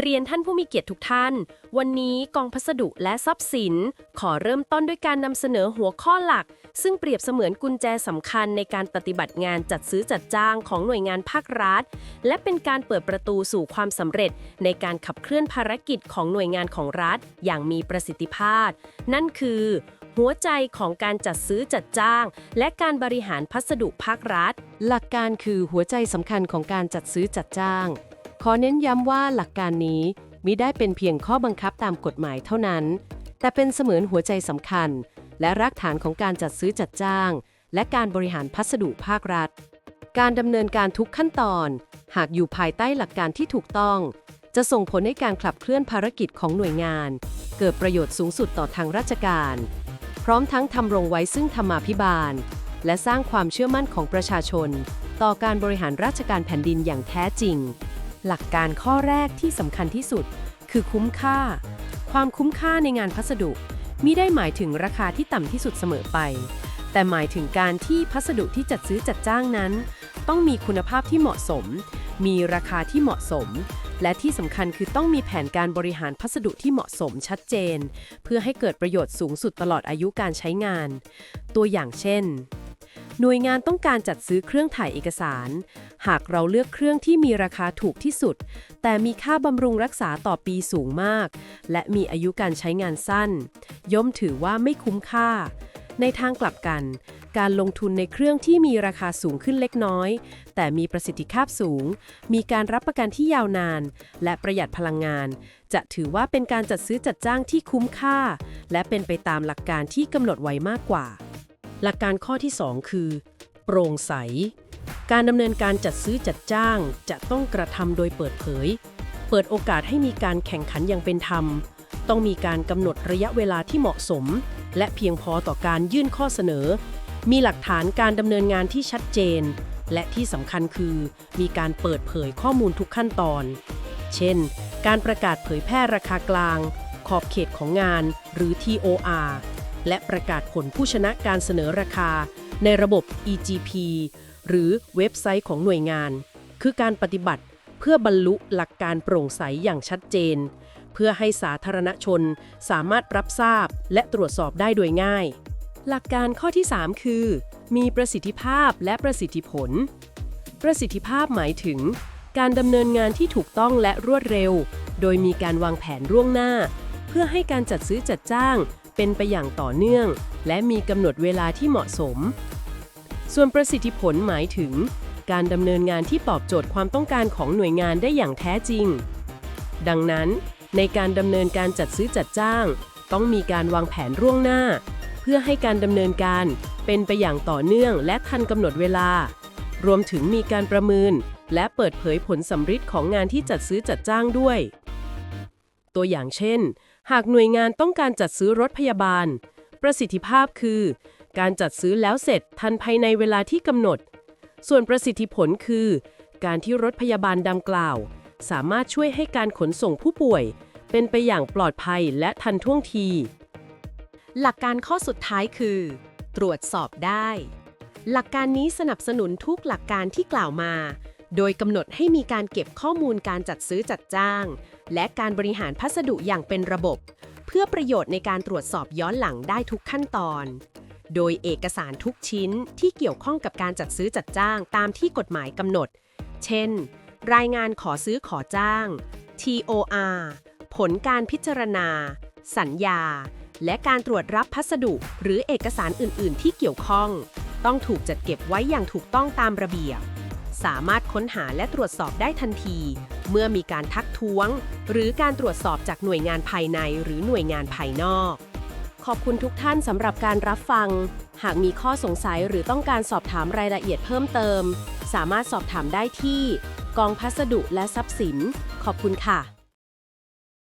เรียนท่านผู้มีเกียรติทุกท่าน วันนี้กองพัสดุและทรัพย์สิน ขอเริ่มต้นด้วยการนำเสนอหัวข้อหลัก ซึ่งเปรียบเสมือนกุญแจสำคัญในการปฏิบัติงานจัดซื้อจัดจ้างของหน่วยงานภาครัฐ และเป็นการเปิดประตูสู่ความสำเร็จ ในการขับเคลื่อนภารกิจของหน่วยงานของรัฐ อย่างมีประสิทธิภาพ นั่นคือ หัวใจของการจัดซื้อจัดจ้าง และการบริหารพัสดุภาครัฐ หลักการคือหัวใจสำคัญของการจัดซื้อจัดจ้าง ขอเน้นย้ำว่าหลักการนี้มิได้เป็นเพียงข้อบังคับตามกฎหมายเท่านั้น แต่เป็นเสมือนหัวใจสำคัญ และรากฐานของการจัดซื้อจัดจ้าง และการบริหารพัสดุภาครัฐ การดำเนินการทุกขั้นตอน หากอยู่ภายใต้หลักการที่ถูกต้อง จะส่งผลให้การขับเคลื่อนภารกิจของหน่วยงาน เกิดประโยชน์สูงสุดต่อทางราชการ พร้อมทั้งทำรงไว้ซึ่งธรรมาภิบาล และสร้างความเชื่อมั่นของประชาชน ต่อการบริหารราชการแผ่นดินอย่างแท้จริง หลักการข้อแรกที่สำคัญที่สุด คือคุ้มค่า ความคุ้มค่าในงานพัสดุมิได้หมายถึงราคาที่ต่ำที่สุดเสมอไป แต่หมายถึงการที่พัสดุที่จัดซื้อจัดจ้างนั้น ต้องมีคุณภาพที่เหมาะสม มีราคาที่เหมาะสม และที่สำคัญคือต้องมีแผนการบริหารพัสดุที่เหมาะสมชัดเจน เพื่อให้เกิดประโยชน์สูงสุดตลอดอายุการใช้งาน ตัวอย่างเช่น หน่วยงานต้องการจัดซื้อเครื่องถ่ายเอกสาร หากเราเลือกเครื่องที่มีราคาถูกที่สุด แต่มีค่าบำรุงรักษาต่อปีสูงมาก และมีอายุการใช้งานสั้น ย่อมถือว่าไม่คุ้มค่า ในทางกลับกัน การลงทุนในเครื่องที่มีราคาสูงขึ้นเล็กน้อย แต่มีประสิทธิภาพสูง มีการรับประกันที่ยาวนาน และประหยัดพลังงาน จะถือว่าเป็นการจัดซื้อจัดจ้างที่คุ้มค่า และเป็นไปตามหลักการที่กำหนดไว้มากกว่า หลักการข้อที่ 2 คือ โปร่งใส การดำเนินการจัดซื้อจัดจ้างจะต้องกระทำโดยเปิดเผย เปิดโอกาสให้มีการแข่งขันอย่างเป็นธรรม ต้องมีการกำหนดระยะเวลาที่เหมาะสม และเพียงพอต่อการยื่นข้อเสนอ มีหลักฐานการดำเนินงานที่ชัดเจน และที่สำคัญคือ มีการเปิดเผยข้อมูลทุกขั้นตอน เช่น การประกาศเผยแพร่ราคากลาง ขอบเขตของงาน หรือ TOR และประกาศผลผู้ชนะการเสนอราคา ในระบบ EGP หรือเว็บไซต์ของหน่วยงาน คือการปฏิบัติเพื่อบรรลุหลักการโปร่งใสอย่างชัดเจน เพื่อให้สาธารณชนสามารถรับทราบและตรวจสอบได้โดยง่าย หลักการข้อที่ 3 คือ มีประสิทธิภาพและประสิทธิผล ประสิทธิภาพหมายถึง การดำเนินงานที่ถูกต้องและรวดเร็ว โดยมีการวางแผนล่วงหน้า เพื่อให้การจัดซื้อจัดจ้าง เป็นไปอย่างต่อเนื่อง และมีกำหนดเวลาที่เหมาะสม ส่วนประสิทธิผลหมายถึง การดำเนินงานที่ตอบโจทย์ความต้องการของหน่วยงานได้อย่างแท้จริง ดังนั้น ในการดำเนินการจัดซื้อจัดจ้าง ต้องมีการวางแผนล่วงหน้า เพื่อให้การดำเนินการเป็นไปอย่างต่อเนื่อง และทันกำหนดเวลา รวมถึงมีการประเมิน และเปิดเผยผลสำฤทธิ์ของงานที่จัดซื้อจัดจ้างด้วย ตัวอย่างเช่น หากหน่วยงานต้องการจัดซื้อรถพยาบาล ประสิทธิภาพคือ การจัดซื้อแล้วเสร็จทันภายในเวลาที่กำหนด ส่วนประสิทธิผลคือ การที่รถพยาบาลดังกล่าว สามารถช่วยให้การขนส่งผู้ป่วย เป็นไปอย่างปลอดภัยและทันท่วงที หลักการข้อสุดท้ายคือ ตรวจสอบได้ หลักการนี้สนับสนุนทุกหลักการที่กล่าวมา โดยกำหนดให้มีการเก็บข้อมูลการจัดซื้อจัดจ้าง และการบริหารพัสดุอย่างเป็นระบบ เพื่อประโยชน์ในการตรวจสอบย้อนหลังได้ทุกขั้นตอน โดยเอกสารทุกชิ้นที่เกี่ยวข้องกับการจัดซื้อจัดจ้างตามที่กฎหมายกำหนด เช่น รายงานขอซื้อขอจ้าง TOR ผลการพิจารณา สัญญา และการตรวจรับพัสดุ หรือเอกสารอื่น ๆ ที่เกี่ยวข้อง ต้องถูกจัดเก็บไว้อย่างถูกต้องตามระเบียบ สามารถค้นหาและตรวจสอบได้ทันที เมื่อมีการทักท้วง หรือการตรวจสอบจากหน่วยงานภายในหรือหน่วยงานภายนอก ขอบคุณทุกท่านสำหรับการรับฟัง หากมีข้อสงสัยหรือต้องการสอบถามรายละเอียดเพิ่มเติม สามารถสอบถามได้ที่ กองพัสดุและทรัพย์สิน ขอบคุณค่ะ